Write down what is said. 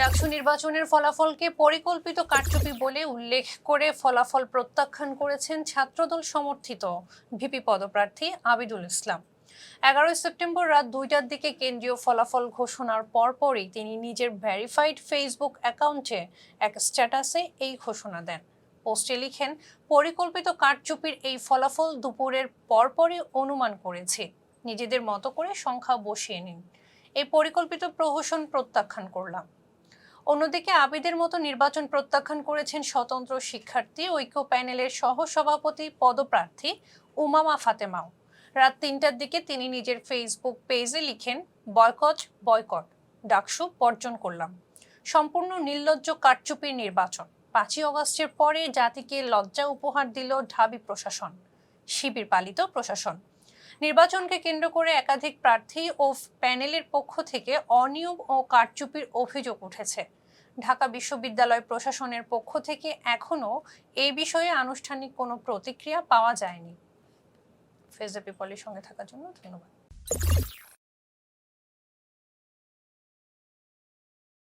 ডাকসু নির্বাচনের ফলাফলকে পরিকল্পিত কারচুপি বলে উল্লেখ করে ফলাফল প্রত্যাখ্যান করেছেন ছাত্রদল সমর্থিত ভিপি পদপ্রার্থী আবিদুল ইসলাম। এগারোই সেপ্টেম্বর রাত দুইটার দিকে কেন্দ্রীয় ফলাফল ঘোষণার পরপরই তিনি নিজের ভেরিফাইড ফেসবুক অ্যাকাউন্টে এক স্ট্যাটাসে এই ঘোষণা দেন। পোস্টে লিখেন, পরিকল্পিত কারচুপির এই ফলাফল দুপুরের পরপরই অনুমান করেছি। নিজেদের মতো করে সংখ্যা বসিয়ে নিন। এই পরিকল্পিত প্রহসন প্রত্যাখ্যান করলাম। অন্যদিকে আবিদের মতো নির্বাচন প্রত্যাখ্যান করেছেন স্বতন্ত্র শিক্ষার্থী, ঐক্য প্যানেলের সহসভাপতি, পদপ্রার্থী উমামা ফাতেমাও। রাত তিনটার দিকে তিনি নিজের ফেসবুক পেজে লিখেন, বয়কট বয়কট, ডাকসু, বর্জন করলাম। সম্পূর্ণ নির্লজ্জ কারচুপির নির্বাচন। পাঁচই অগস্টের পরে জাতিকে লজ্জা উপহার দিল ঢাবি প্রশাসন। শিবির পালিত প্রশাসন। নির্বাচনকে কেন্দ্র করে একাধিক প্রার্থী ও প্যানেলের পক্ষ থেকে অনিয়ম ও কারচুপির অভিযোগ উঠেছে। ঢাকা বিশ্ববিদ্যালয় প্রশাসনের পক্ষ থেকে এখনও এই বিষয়ে আনুষ্ঠানিক কোনো প্রতিক্রিয়া পাওয়া যায়নি। ফেজ পিপলের সঙ্গে থাকার জন্য ধন্যবাদ।